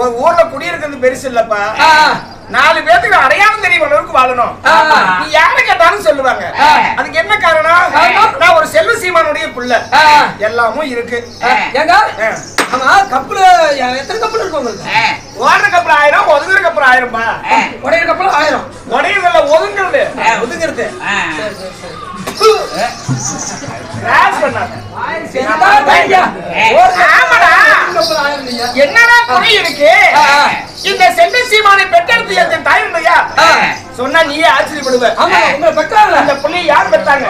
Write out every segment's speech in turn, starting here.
ஒரு ஊர்ல குடியிருக்கிறது பெருசு இல்லப்பா. நாலு பேத்துக்கு அடையாளம் தெரியும் அளவுக்கு வாழணும். நீ யாரை கேட்டாலும் சொல்லுவாங்க. அதுக்கு என்ன காரணம்? நான் ஒரு செல்வ சீமானுடைய புள்ள. எல்லாமும் இருக்கு. ஆமா கப்பல் எத்தனை கப்பல் இருக்கு உங்களுக்கு? ஓடுற கப்பல் ஆயிரம் ஒதுங்குற கப்பல் ஆயிரம்பா. உடைய கப்பல் ஆயிரம். உடையதுல ஒதுங்குறது. ஒதுங்கிறது. கிராஸ்? ஒரு ஆமாடா. என்னடா குறை இருக்கு. இந்த செல்வ சீமானை பெற்றெடுத்து என் தாய் இல்லையா ஆ. சொன்னா நீயே ஆச்சரியப்படுவ உங்களை பெற்றாங்களா அந்த பிள்ளையை யார் பெற்றாங்க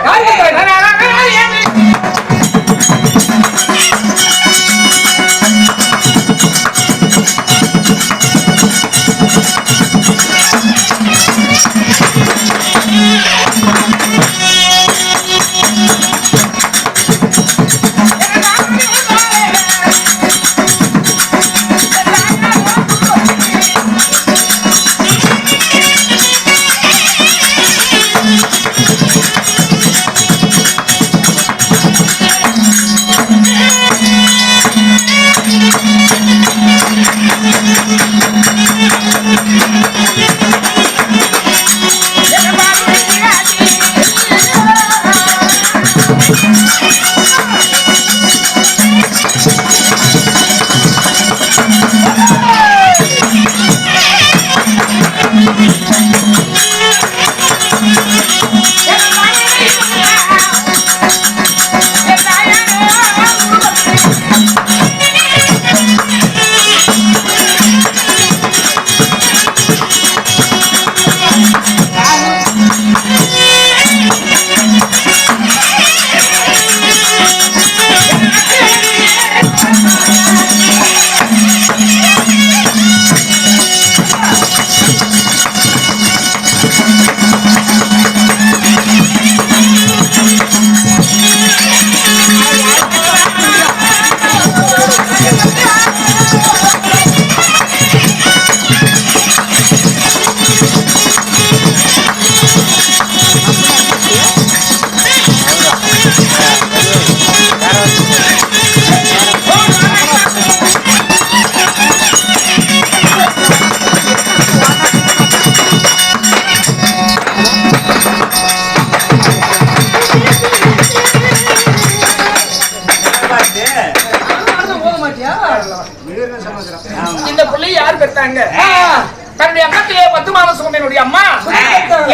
அம்மா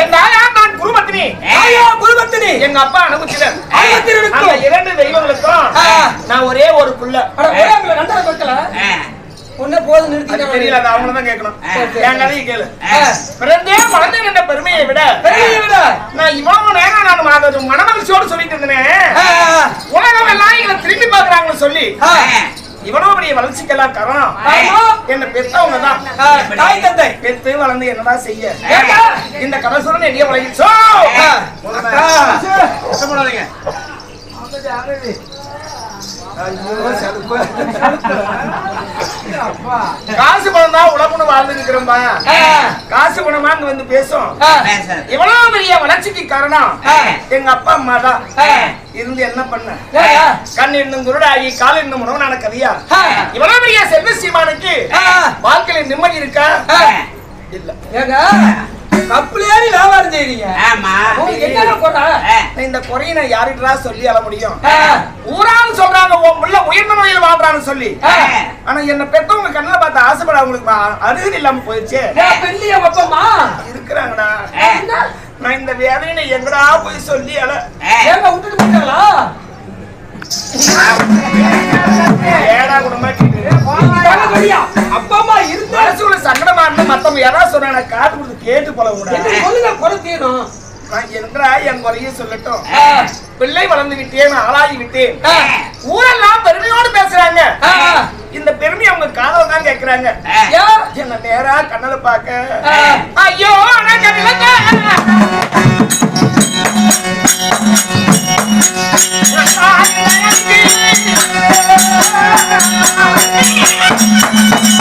என் நான் எங்க அப்பா அனுபவிச்சிடனுக்கும். அந்த இரண்டு தெய்வங்களுக்கும். நான் ஒரே ஒரு புள்ள. ஒரே தெரியல அது அவங்கள தான் கேட்கணும். என் கதையை கேளு. பிறந்தே வளர்ந்தேன் என்ற பெருமையை விட பெரியதை விட. நான் இவ்வளவு நேரம் நான் மனமகிழ்ச்சியோடு சொல்லிட்டு இருந்தேன். உலகம் எல்லாம் எங்களை திரும்பி பாக்குறாங்கன்னு சொல்லி இவ்வளவு பெரிய வளர்ச்சிக்கெல்லாம் காரணம். என்ன பெத்தவங்க தான். தாய் தந்தை. பெத்து வளர்ந்து என்னடா செய்ய? இந்த சொல்ல நெடிய வளர்ச்சி. காசு பணம் தான் வாழ்ந்து இருக்கிறோம்பா ஆ, காசு பணமா இங்க வந்து பேசும் இவ்வளவு பெரிய வளர்ச்சிக்கு காரணம். எங்க அப்பா அம்மா தான். இருந்து என்ன பண்ண? கண் இன்னும் குருடாகி கால் இன்னும் கதையா ஆ. இவ்வளவு பெரிய செல்வ சீமானுக்கு. வாழ்க்கையில நிம்மதி இருக்கா. இல்ல ஏங்க கப்பல் ஏறி வியாபாரம் உங்களுக்கு என்ன நான் இந்த குறையை நான் சொல்லி அழ முடியும்? ஊரான்னு சொல்றாங்க உன் புள்ள உயர்ந்த முறையில் வாழ்றான்னு சொல்லி. ஆனா என்ன பெத்தவங்க கண்ணுல பார்த்து ஆசைப்பட அவங்களுக்கு அருகது இல்லாம போயிடுச்சு. ஏன் பெண்ணிய வைப்போமா? இருக்கிறாங்கடா? நான் இந்த வேதனையை எங்கடா போய் சொல்லி அழ ஏங்க விட்டுட்டு போயிட்டாங்களா? ஏடா குடும்பமா? அப்பா அம்மா இருந்தா சங்கடமா இருந்தா மத்தவங்க யாராவது சொன்னா காட்டு கொடுத்து கேட்டு போல கூட குறை தீரும் என்றா என் குறைய சொல்லட்டும். பிள்ளை வளர்ந்து விட்டேன் ஆளாகி விட்டேன். ஊரெல்லாம் பெருமையோடு பேசுறாங்க. இந்த பெருமை அவங்க காதல தான் கேக்குறாங்க? என்ன நேரா கண்ணல பாக்க. ஐயோ நான் கண்ணில Thank you.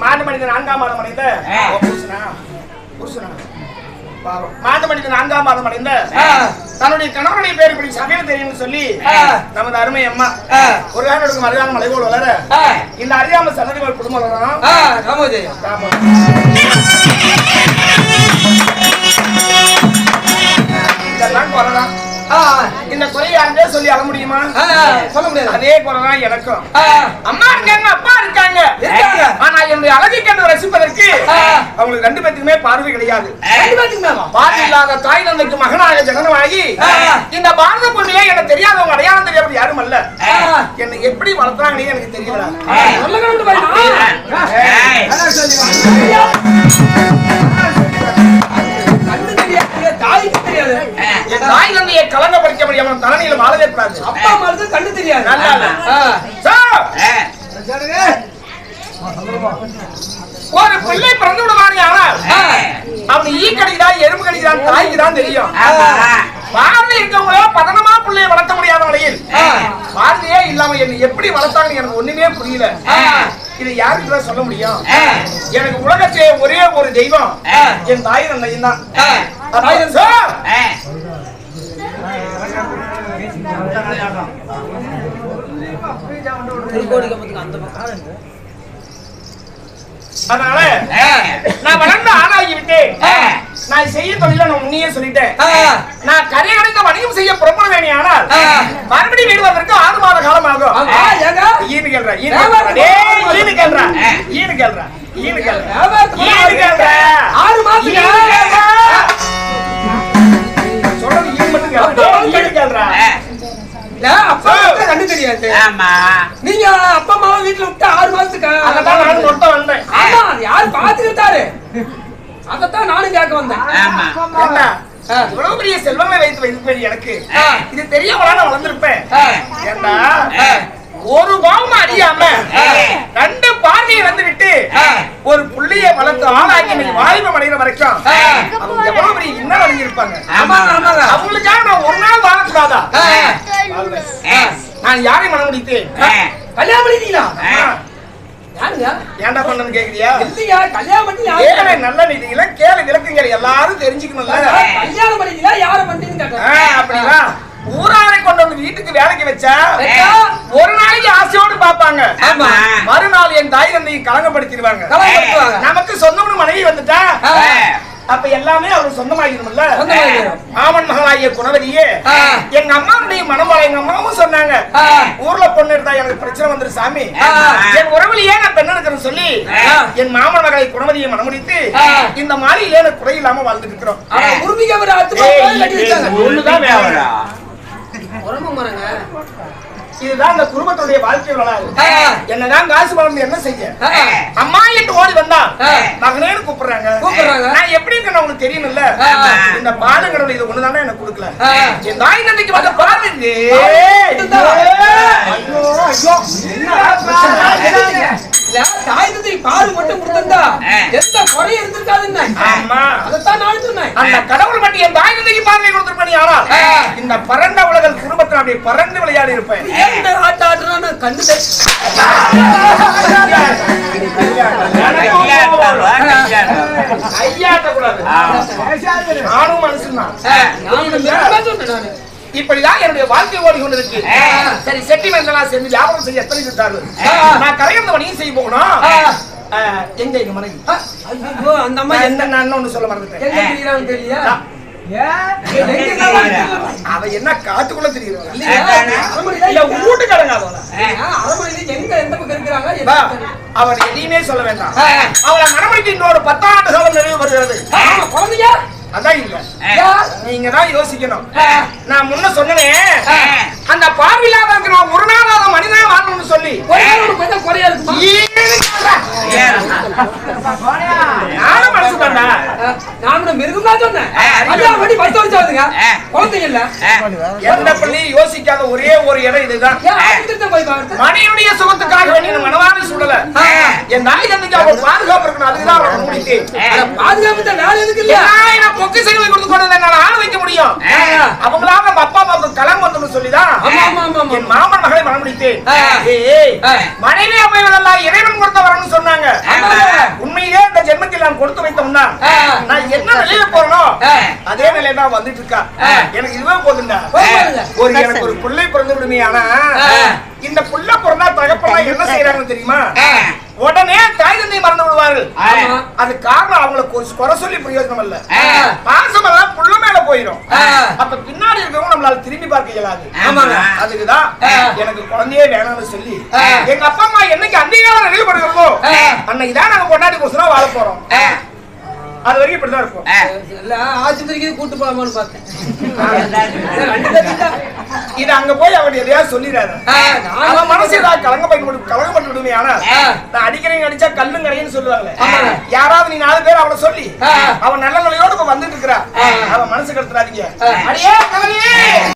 மாட்டு மனித நான்காம் மாதம் அடைந்த மாட்டு மனித நான்காம் மாதம் அடைந்த தன்னுடைய கணவனுடைய பேர் இப்படி சமையல் தெரியும் சொல்லி நமது அருமை அம்மா ஒரு காலம் எடுக்கும் அருகான மலைபோல் வளர இந்த அறியாமல் சந்ததிகள் குடும்பம் இதெல்லாம் குறைதான். இந்த குறையை யாருக்கே சொல்லி அழ முடியுமா? சொல்ல முடியாது. அதே குறைதான் எனக்கும். அம்மா இருக்காங்க அப்பா இருக்காங்க. ஆனா என்னுடைய அழகை கண்டு ரசிப்பதற்கு. அவங்களுக்கு ரெண்டு பேத்துக்குமே பார்வை கிடையாது? பார்வை இல்லாத தாய் தந்தைக்கு மகனாக ஜனனமாகி. இந்த பாரத பூமியிலே எனக்கு தெரியாதவங்க அடையாளம் தெரியாத யாரும் அல்ல. என்னை எப்படி வளர்த்தாங்கன்னு எனக்கு தெரியல படிக்க முடியாம தலைமையில வாழவே கூடாது. அப்பா அம்மாவுக்கு கண்ணு தெரியாது. ஒரு பிள்ளை பிறந்து விடுவானே ஆனால். அவன் ஈ கடிக்கிறான் எறும்பு கடிக்கிறான் தாய்க்கு தான் தெரியும். பார்வை இருக்கவங்கள பதனமா பிள்ளையை வளர்த்த முடியாத வழியில் ஆ. பார்வையே இல்லாம என்னை எப்படி வளர்த்தாங்கன்னு எனக்கு ஒண்ணுமே புரியல. இது யாருக்கு தான் சொல்ல முடியும். எனக்கு உலகத்திலே ஒரே ஒரு தெய்வம். என் தாய் தந்தையும் தான். தந்தை- சார், ஆ. அதனால. நான் வளர்ந்து ஆளாகி விட்டேன். நான் செய்ய தொழில நான் சொல்லிட்டேன். நான் கரை அடைந்த வணிகம் செய்ய புறப்பட வேண்டிய ஆனால் ஆ. மறுபடியும் வீடு வருவதற்கு ஆறு மாத காலம் ஆகும்? ஈனு கேள்றா ஈனு கேள்றா. ஈனு கேள்றா. ஈனு ஈனு ஆறு கேள்றா. சொல்றது ஈனு மட்டும் கேள்றா. ஈனு கேள்றா. அப்பா ஆமா. நீங்க அப்பா அம்மாவை வீட்டுல விட்டு ஆறு மாசத்துக்கு நானும் நொட்ட வந்தேன் ஆமா யார் பாத்துக்கிட்டாரு அதத்தான் நானும் கேட்க வந்தேன் ஆமா. இவ்வளவு பெரிய செல்வங்களை வைத்து வைத்து எனக்கு. இது தெரியாமலா நான் வளர்ந்திருப்பேன். ஒரு பாவம் அறியாம. ரெண்டு பார்வையை வந்து விட்டு ஆ. ஒரு புள்ளைய வளர்த்து ஆளாக்கி இன்னைக்கு வாலிபம் அடைகிற வரைக்கும். அவங்க எவ்வளவு பெரிய இன்னும் அடைஞ்சிருப்பாங்க அவங்களுக்காக நான் ஒரு நாள் வாழக்கூடாதா. நான் யாரை மனம் முடித்தேன். கல்யாணம் பண்ணிட்டீங்களா. யாருங்க? ஏன்டா பண்ணனு கேக்குறியா? இல்லையா? கல்யாணம் பண்ணி யாரு நல்ல நிதியில கேளு விளக்குங்கள் எல்லாரும் தெரிஞ்சுக்கணும்ல. கல்யாணம் பண்ணிட்டீங்களா யார கேட்டேன். அப்படிங்களா ஊராரை கொண்டு வந்து வீட்டுக்கு வேலைக்கு வச்சா? ஒரு நாளைக்கு ஆசையோடு பாப்பாங்க. மறுநாள் என் தாய் தந்தையை கலங்கப்படுத்திடுவாங்க. நமக்கு சொந்தம்னு மனைவி வந்துட்டா. அப்ப எல்லாமே அவருக்கு சொந்தமாகிடும்ல சொந்தமாகிடும். ஆமன் மகளாகிய குணவதியே. எங்க அம்மாவுடைய மனமால எங்க அம்மாவும் சொன்னாங்க. ஊர்ல பொண்ணு இருந்தா எனக்கு பிரச்சனை வந்துரு சாமி. என் உறவுலயே நான் பெண் எடுக்கிறேன்னு சொல்லி. என் மாமன் மகளை குணவதியை மனமுடித்து. இந்த மாலையிலே எனக்கு குறை இல்லாம வாழ்ந்துட்டு இருக்கிறோம் ஆனா இதுதான் இந்த குடும்பத்துடைய வாழ்க்கை வரலாறு. என்னதான் காசு வளர்ந்து என்ன செய்ய. அம்மா என்று ஓடி வந்தா. மகனேன்னு கூப்பிடுறாங்க கூப்பிடுறாங்க. நான் எப்படி இருக்கேன்னு உங்களுக்கு தெரியணும்ல ஆ. இந்த பாலுங்கிறது இது ஒண்ணுதானே எனக்கு கொடுக்கல. என் தாய் தந்தைக்கு வந்த பாருங்க. ஐயோ ஐயோ பால் மட்டும் கொடுத்திருந்தா. எந்த குறையும் இருந்திருக்காதுன்னு. அதைத்தான் நானும் சொன்னேன். அந்த கடவுள் மட்டும் என் தாய் தந்தைக்கு பார்வை கொடுத்திருப்பேன் ஆனால். இந்த பரண்ட உலகில் குடும்பத்தில் அப்படியே பறந்து விளையாடி இருப்பேன். ஏன் ஆட்ட கண்டு ஐயாட்ட கூடாது நானும் நானும் மிருகமா சொன்னேன் நானு. இப்படிதான் என்னுடைய வாழ்க்கை ஓடி கொண்டிருக்கு ஆ. சரி செட்டிமெண்ட் எல்லாம் சேர்ந்து வியாபாரம் செய்ய எத்தனை. நான் கரையந்த வணிகம் செய்ய போகணும் எங்க எங்க மனைவி? ஐயோ, அந்த அம்மா எந்த நான் ஒண்ணு சொல்ல மறந்துட்டேன். எங்க? எங்க தெரியல. அவ என்ன காட்டுக்குள்ள எங்க- வீட்டுக்காரங்க எங்க எந்த பக்கம் இருக்கிறாங்க. அவன் எதையுமே சொல்ல வேண்டாம். அவளை மனமணிக்கு இன்னொரு பத்தாண்டு காலம் நிறைவு வருகிறது அதான் இல்ல? நீங்க தான் யோசிக்கணும் ஆ. நான் முன்ன சொன்னேன் ஆ. அந்த பார்வையில்லாதவங்க நான் ஒரு நாளாவது மனிதனா வாழணும்னு சொல்லி ஒரு நாள் உனக்கு கொஞ்சம் குறையா இருக்குமா? நானும் மனசுதான்டா ஆ, நான் உன்னை மிருகம் தான் சொன்னேன். ஆ, கல்யாணம் பண்ணி பத்து வருஷம் ஆகுதுங்க. ஆ. குழந்தைங்க இல்ல. எந்த பிள்ளையும் யோசிக்காத ஒரே ஒரு இடம் இதுதான்? மனைவியுடைய சுகத்துக்காக வேண்டிய மனவான சூழல. என் தாய் தந்தைக்கு பாதுகாப்பு இருக்கணும் அதுக்குதான் அவளை முடித்தேன் அட, பாதுகாப்பு தான் வேலை எதுக்கு இல்ல? பொக்கிசங்களை கொடுத்து கொண்டு நான் ஆள வைக்க முடியும். அவங்களால நம்ம அப்பா அம்மாவுக்கு கலம் வந்து சம்பந்தம்னு சொல்லிதான். என் மாமன் மகளை மனம் முடித்தேன். மனைவி அமைவதெல்லாம் இறைவன் கொடுத்த வரணும்னு சொன்னாங்க. உண்மையிலே இந்த ஜென்மத்தில் நான் கொடுத்து வைத்தோம்னா. நான் என்ன நிலையில போறனோ. அதே நிலையில தான் வந்துட்டு இருக்கா. எனக்கு இதுவே போதுண்டா. ஒரு எனக்கு ஒரு பிள்ளை பிறந்து விடுமே ஆனா ஆ. இந்த புள்ள பிறந்தா தகப்பனா என்ன செய்யறாங்கன்னு தெரியுமா. உடனே தாய் தந்தை மறந்து விடுவார்கள். அது காரணம் அவங்களுக்கு குறை சொல்லி பிரயோஜனம் இல்ல. பாசம் எல்லாம் புள்ள மேல போயிடும். அப்ப பின்னாடி இருக்கவங்க நம்மளால திரும்பி பார்க்க இயலாது. அதுக்குதான். எனக்கு குழந்தையே வேணாம்னு சொல்லி. எங்க அப்பா அம்மா என்னைக்கு அந்திகாரம் நிலைப்படுகிறதோ ஆ. அன்னைக்கு தான் நாங்க கொண்டாடி கொசுனா வாழ போறோம். அது வரைக்கும் இப்படிதான் இருக்கும் இல்ல, ஆஸ்பத்திரிக்கு கூட்டு போலாமான்னு பார்த்தேன். இது அங்க போய் அவர் எதையாவது சொல்லிடுறாரு அவன் மனசு ஏதாவது கலங்கப்பட்டு விடு- கலங்கப்பட்டு விடுமே ஆனா. நான் அடிக்கிறேன் அடிச்சா கல்லும் கரையும் சொல்லுவாங்களே ஆமாங்க. யாராவது நீ நாலு பேர் அவளை சொல்லி. அவன் நல்ல நிலையோடு இப்ப வந்துட்டு இருக்கிறா. அவன் மனசு கடத்துறாதீங்க. அடியே